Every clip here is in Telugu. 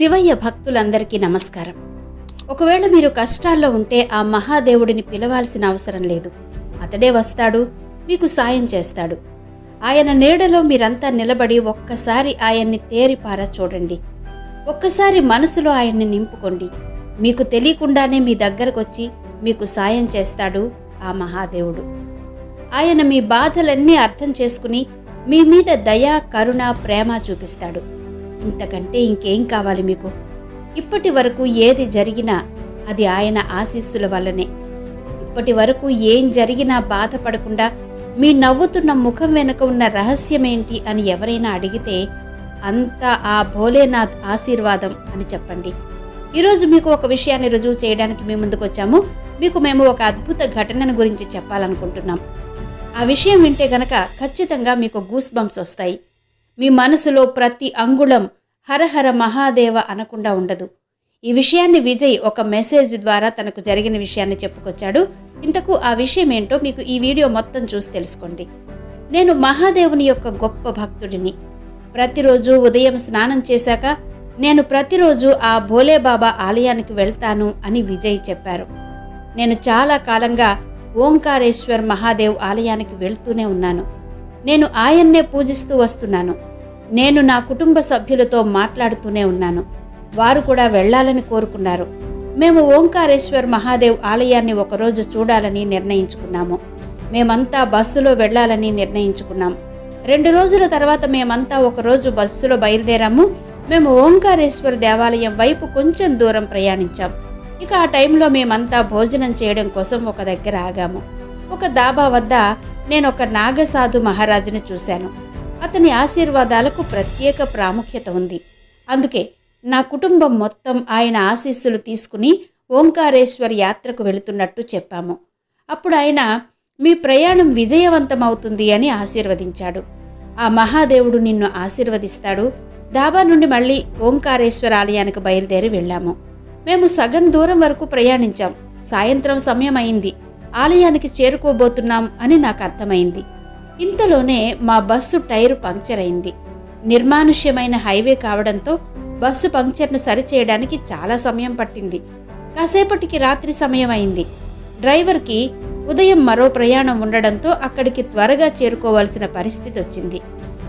శివయ్య భక్తులందరికీ నమస్కారం. ఒకవేళ మీరు కష్టాల్లో ఉంటే ఆ మహాదేవుడిని పిలవాల్సిన అవసరం లేదు. అతడే వస్తాడు మీకు సాయం చేస్తాడు. ఆయన నీడలో మీరంతా నిలబడి ఒక్కసారి ఆయన్ని తేరిపార చూడండి. ఒక్కసారి మనసులో ఆయన్ని నింపుకోండి. మీకు తెలియకుండానే మీ దగ్గరకొచ్చి మీకు సాయం చేస్తాడు ఆ మహాదేవుడు. ఆయన మీ బాధలన్నీ అర్థం చేసుకుని మీ మీద దయ కరుణ ప్రేమ చూపిస్తాడు. ఇంతకంటే ఇంకేం కావాలి మీకు? ఇప్పటి వరకు ఏది జరిగినా అది ఆయన ఆశీస్సుల వల్లనే. ఇప్పటి వరకు ఏం జరిగినా బాధపడకుండా మీ నవ్వుతున్న ముఖం వెనుక ఉన్న రహస్యమేంటి అని ఎవరైనా అడిగితే అంతా ఆ భోలేనాథ్ ఆశీర్వాదం అని చెప్పండి. ఈరోజు మీకు ఒక విషయాన్ని రుజువు చేయడానికి మీ ముందుకు వచ్చాము. మీకు మేము ఒక అద్భుత ఘటనను గురించి చెప్పాలనుకుంటున్నాం. ఆ విషయం వింటే గనక ఖచ్చితంగా మీకు గూస్ బంప్స్ వస్తాయి. మీ మనసులో ప్రతి అంగుళం హరహర మహాదేవ అనకుండా ఉండదు. ఈ విషయాన్ని విజయ్ ఒక మెసేజ్ ద్వారా తనకు జరిగిన విషయాన్ని చెప్పుకొచ్చాడు. ఇంతకు ఆ విషయం ఏంటో మీకు ఈ వీడియో మొత్తం చూసి తెలుసుకోండి. నేను మహాదేవుని యొక్క గొప్ప భక్తుడిని. ప్రతిరోజు ఉదయం స్నానం చేశాక నేను ప్రతిరోజు ఆ భోలేబాబా ఆలయానికి వెళ్తాను అని విజయ్ చెప్పారు. నేను చాలా కాలంగా ఓంకారేశ్వర్ మహాదేవ్ ఆలయానికి వెళ్తూనే ఉన్నాను. నేను ఆయన్నే పూజిస్తూ వస్తున్నాను. నేను నా కుటుంబ సభ్యులతో మాట్లాడుతూనే ఉన్నాను. వారు కూడా వెళ్ళాలని కోరుకున్నారు. మేము ఓంకారేశ్వర్ మహాదేవ్ ఆలయాన్ని ఒకరోజు చూడాలని నిర్ణయించుకున్నాము. మేమంతా బస్సులో వెళ్ళాలని నిర్ణయించుకున్నాం. రెండు రోజుల తర్వాత మేమంతా ఒకరోజు బస్సులో బయలుదేరాము. మేము ఓంకారేశ్వర దేవాలయం వైపు కొంచెం దూరం ప్రయాణించాం. ఇక ఆ టైంలో మేమంతా భోజనం చేయడం కోసం ఒక దగ్గర ఆగాము. ఒక దాబా వద్ద నేను ఒక నాగసాధు మహారాజును చూశాను. అతని ఆశీర్వాదాలకు ప్రత్యేక ప్రాముఖ్యత ఉంది. అందుకే నా కుటుంబం మొత్తం ఆయన ఆశీస్సులు తీసుకుని ఓంకారేశ్వర్ యాత్రకు వెళుతున్నట్టు చెప్పాము. అప్పుడు ఆయన మీ ప్రయాణం విజయవంతమవుతుంది అని ఆశీర్వదించాడు. ఆ మహాదేవుడు నిన్ను ఆశీర్వదిస్తాడు. దాబా నుండి మళ్ళీ ఓంకారేశ్వర ఆలయానికి బయలుదేరి వెళ్ళాము. మేము సగం దూరం వరకు ప్రయాణించాం. సాయంత్రం సమయం అయింది ఆలయానికి చేరుకోబోతున్నాం అని నాకు అర్థమైంది. ఇంతలోనే మా బస్సు టైరు పంక్చర్ అయింది. నిర్మానుష్యమైన హైవే కావడంతో బస్సు పంక్చర్ను సరిచేయడానికి చాలా సమయం పట్టింది. కాసేపటికి రాత్రి సమయం అయింది డ్రైవర్కి ఉదయం మరో ప్రయాణం ఉండడంతో అక్కడికి త్వరగా చేరుకోవాల్సిన పరిస్థితి వచ్చింది.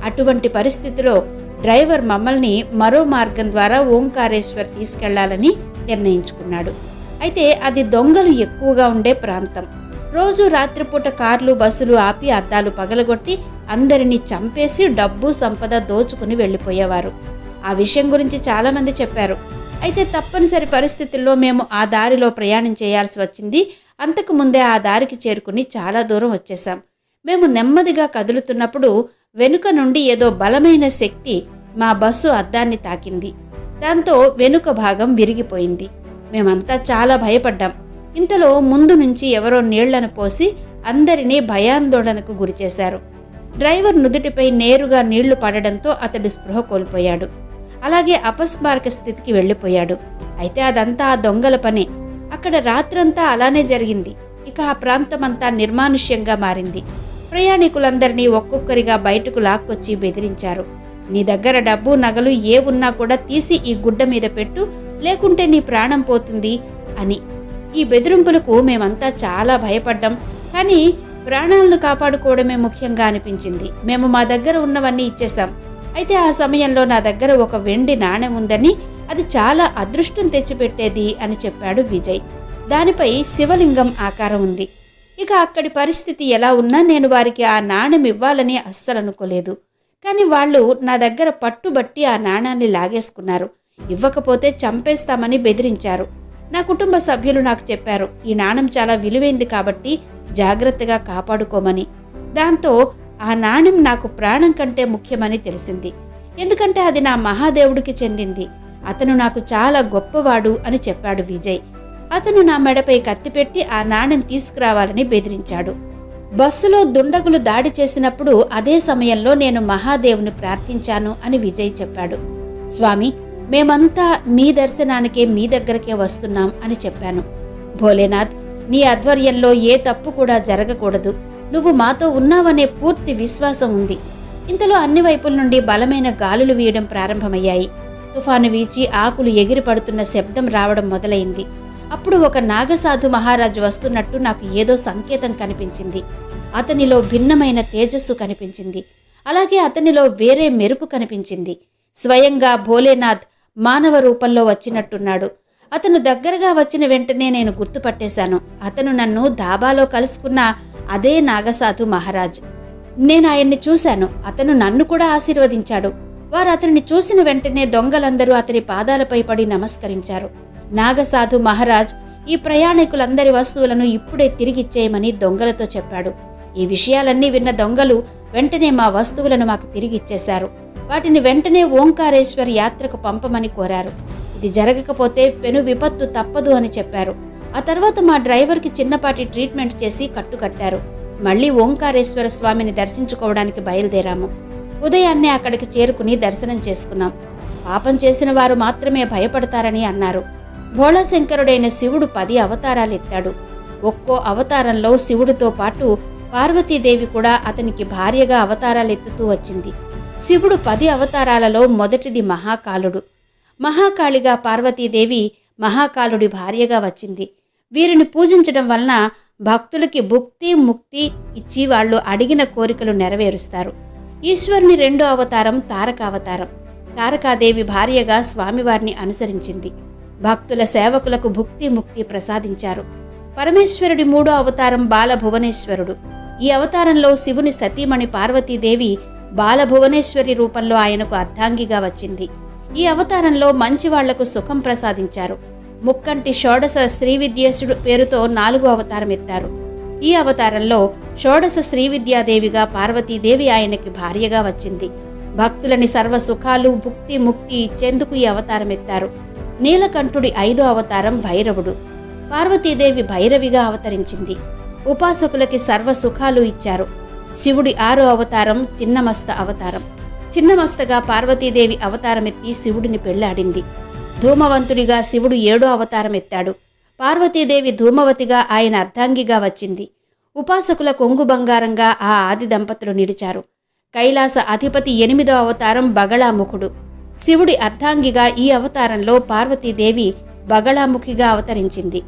అటువంటి పరిస్థితిలో డ్రైవర్ మమ్మల్ని మరో మార్గం ద్వారా ఓంకారేశ్వర్ తీసుకెళ్ళాలని నిర్ణయించుకున్నాడు. అయితే అది దొంగలు ఎక్కువగా ఉండే ప్రాంతం. రోజు రాత్రిపూట కార్లు బస్సులు ఆపి అద్దాలు పగలగొట్టి అందరినీ చంపేసి డబ్బు సంపద దోచుకుని వెళ్ళిపోయేవారు. ఆ విషయం గురించి చాలామంది చెప్పారు. అయితే తప్పనిసరి పరిస్థితుల్లో మేము ఆ దారిలో ప్రయాణం చేయాల్సి వచ్చింది. అంతకు ముందే ఆ దారికి చేరుకుని చాలా దూరం వచ్చేసాం మేము నెమ్మదిగా కదులుతున్నప్పుడు వెనుక నుండి ఏదో బలమైన శక్తి మా బస్సు అద్దాన్ని తాకింది. దాంతో వెనుక భాగం విరిగిపోయింది. మేమంతా చాలా భయపడ్డాం. ఇంతలో ముందు నుంచి ఎవరో నీళ్ళను పోసి అందరినీ భయాందోళనకు గురిచేశారు డ్రైవర్ నుదుటిపై నేరుగా నీళ్ళు పడడంతో అతడు స్పృహ కోల్పోయాడు. అలాగే అపస్మారక స్థితికి వెళ్ళిపోయాడు. అయితే అదంతా ఆ దొంగల పనే. అక్కడ రాత్రంతా అలానే జరిగింది. ఇక ఆ ప్రాంతమంతా నిర్మానుష్యంగా మారింది. ప్రయాణికులందరినీ ఒక్కొక్కరిగా బయటకు లాక్కొచ్చి బెదిరించారు. నీ దగ్గర డబ్బు నగలు ఏ ఉన్నా కూడా తీసి ఈ గుడ్డ మీద పెట్టు లేకుంటే నీ ప్రాణం పోతుంది అని ఈ బెదిరింపులకు మేమంతా చాలా భయపడ్డాం. కానీ ప్రాణాలను కాపాడుకోవడమే ముఖ్యంగా అనిపించింది. మేము మా దగ్గర ఉన్నవన్నీ ఇచ్చేశాం. అయితే ఆ సమయంలో నా దగ్గర ఒక వెండి నాణెం ఉందని అది చాలా అదృష్టం తెచ్చిపెట్టేది అని చెప్పాడు విజయ్. దానిపై శివలింగం ఆకారం ఉంది. ఇక అక్కడి పరిస్థితి ఎలా ఉన్నా నేను వారికి ఆ నాణెం ఇవ్వాలని అస్సలు అనుకోలేదు. కానీ వాళ్ళు నా దగ్గర పట్టుబట్టి ఆ నాణాన్ని లాగేసుకున్నారు. ఇవ్వకపోతే చంపేస్తామని బెదిరించారు. నా కుటుంబ సభ్యులు నాకు చెప్పారు ఈ నాణం చాలా విలువైంది కాబట్టి జాగ్రత్తగా కాపాడుకోమని. దాంతో ఆ నాణ్యం నాకు ప్రాణం కంటే ముఖ్యమని తెలిసింది. ఎందుకంటే అది నా మహాదేవుడికి చెందింది. అతను నాకు చాలా గొప్పవాడు అని చెప్పాడు విజయ్. అతను నా మెడపై కత్తిపెట్టి ఆ నాణ్యం తీసుకురావాలని బెదిరించాడు. బస్సులో దుండగులు దాడి చేసినప్పుడు అదే సమయంలో నేను మహాదేవుని ప్రార్థించాను అని విజయ్ చెప్పాడు. స్వామి మేమంతా మీ దర్శనానికే మీ దగ్గరకే వస్తున్నాం అని చెప్పాను. భోలేనాథ్ నీ ఆధ్వర్యంలో ఏ తప్పు కూడా జరగకూడదు. నువ్వు మాతో ఉన్నావనే పూర్తి విశ్వాసం ఉంది. ఇంతలో అన్ని వైపుల నుండి బలమైన గాలులు వీయడం ప్రారంభమయ్యాయి. తుఫాను వీచి ఆకులు ఎగిరి పడుతున్న శబ్దం రావడం మొదలైంది. అప్పుడు ఒక నాగసాధు మహారాజు వస్తున్నట్టు నాకు ఏదో సంకేతం కనిపించింది. అతనిలో భిన్నమైన తేజస్సు కనిపించింది. అలాగే అతనిలో వేరే మెరుపు కనిపించింది. స్వయంగా భోలేనాథ్ మానవ రూపంలో వచ్చినట్టున్నాడు. అతను దగ్గరగా వచ్చిన వెంటనే నేను గుర్తుపట్టేశాను. అతను నన్ను దాబాలో కలుసుకున్న అదే నాగసాధు మహారాజ్. నేను ఆయన్ని చూశాను. అతను నన్ను కూడా ఆశీర్వదించాడు. వారు అతన్ని చూసిన వెంటనే దొంగలందరూ అతని పాదాలపై పడి నమస్కరించారు. నాగసాధు మహారాజ్ ఈ ప్రయాణికులందరి వస్తువులను ఇప్పుడే తిరిగిచ్చేయమని దొంగలతో చెప్పాడు. ఈ విషయాలన్నీ విన్న దొంగలు వెంటనే మా వస్తువులను మాకు తిరిగిచ్చేశారు వాటిని వెంటనే ఓంకారేశ్వర్ యాత్రకు పంపమని కోరారు. ఇది జరగకపోతే పెను విపత్తు తప్పదు అని చెప్పారు. ఆ తర్వాత మా డ్రైవర్కి చిన్నపాటి ట్రీట్మెంట్ చేసి కట్టుకట్టారు. మళ్ళీ ఓంకారేశ్వర స్వామిని దర్శించుకోవడానికి బయలుదేరాము. ఉదయాన్నే అక్కడికి చేరుకుని దర్శనం చేసుకున్నాం. పాపం చేసిన వారు మాత్రమే భయపడతారని అన్నారు. భోళాశంకరుడైన శివుడు పది అవతారాలు ఎత్తాడు ఒక్కో అవతారంలో శివుడితో పాటు పార్వతీదేవి కూడా అతనికి భార్యగా అవతారాలు ఎత్తుతూ వచ్చింది. శివుడు పది అవతారాలలో మొదటిది మహాకాలుడు. మహాకాళిగా పార్వతీదేవి మహాకాలుడి భార్యగా వచ్చింది. వీరిని పూజించడం వలన భక్తులకి భుక్తి ముక్తి ఇచ్చి వాళ్ళు అడిగిన కోరికలు నెరవేరుస్తారు. ఈశ్వరుని రెండో అవతారం తారక అవతారం తారకాదేవి భార్యగా స్వామివారిని అనుసరించింది. భక్తుల సేవకులకు భుక్తి ముక్తి ప్రసాదించారు. పరమేశ్వరుడి మూడో అవతారం బాల భువనేశ్వరుడు ఈ అవతారంలో శివుని సతీమణి పార్వతీదేవి బాలభువనేశ్వరి రూపంలో ఆయనకు అర్ధాంగిగా వచ్చింది. ఈ అవతారంలో మంచి వాళ్ళకు సుఖం ప్రసాదించారు. ముక్కంటి షోడశ శ్రీవిద్యేశుడు పేరుతో నాలుగు అవతారం ఎత్తారు. ఈ అవతారంలో షోడశ శ్రీవిద్యాదేవిగా పార్వతీదేవి ఆయనకి భార్యగా వచ్చింది. భక్తులని సర్వ సుఖాలు భుక్తి ముక్తి ఇచ్చేందుకు ఈ అవతారం ఎత్తారు. నీలకంఠుడి ఐదో అవతారం భైరవుడు. పార్వతీదేవి భైరవిగా అవతరించింది. ఉపాసకులకి సర్వ సుఖాలు ఇచ్చారు. శివుడి ఆరో అవతారం చిన్నమస్త అవతారం. చిన్నమస్తగా పార్వతీదేవి అవతారమెత్తి శివుడిని పెళ్ళాడింది. ధూమవంతుడిగా శివుడు ఏడో అవతారం ఎత్తాడు పార్వతీదేవి ధూమవతిగా ఆయన అర్ధాంగిగా వచ్చింది. ఉపాసకుల కొంగు బంగారంగా ఆ ఆది దంపతులు నిలిచారు. కైలాస అధిపతి ఎనిమిదో అవతారం బగళాముఖుడు. శివుడి అర్ధాంగిగా ఈ అవతారంలో పార్వతీదేవి బగళాముఖిగా అవతరించింది.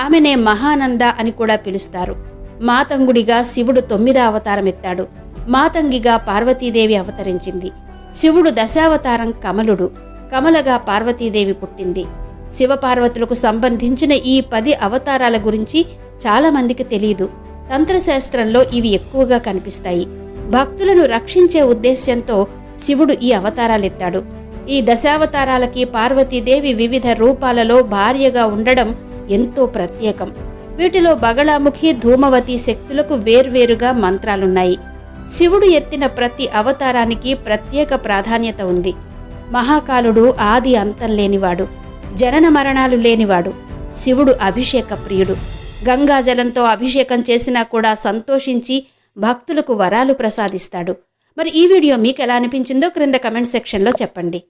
ఆమెనే మహానంద అని కూడా పిలుస్తారు. మాతంగుడిగా శివుడు తొమ్మిదో అవతారం ఎత్తాడు మాతంగిగా పార్వతీదేవి అవతరించింది. శివుడు దశావతారం కమలుడు. కమలగా పార్వతీదేవి పుట్టింది. శివపార్వతులకు సంబంధించిన ఈ పది అవతారాల గురించి చాలామందికి తెలియదు తంత్రశాస్త్రంలో ఇవి ఎక్కువగా కనిపిస్తాయి. భక్తులను రక్షించే ఉద్దేశ్యంతో శివుడు ఈ అవతారాలెత్తాడు. ఈ దశావతారాలకి పార్వతీదేవి వివిధ రూపాలలో భార్యగా ఉండడం ఎంతో ప్రత్యేకం. వీటిలో బగళాముఖి ధూమవతి శక్తులకు వేర్వేరుగా మంత్రాలున్నాయి. శివుడు ఎత్తిన ప్రతి అవతారానికి ప్రత్యేక ప్రాధాన్యత ఉంది. మహాకాలుడు ఆది అంతం లేనివాడు జనన మరణాలు లేనివాడు శివుడు అభిషేక ప్రియుడు. గంగాజలంతో అభిషేకం చేసినా కూడా సంతోషించి భక్తులకు వరాలు ప్రసాదిస్తాడు. మరి ఈ వీడియో మీకు ఎలా అనిపించిందో క్రింద కమెంట్ సెక్షన్లో చెప్పండి.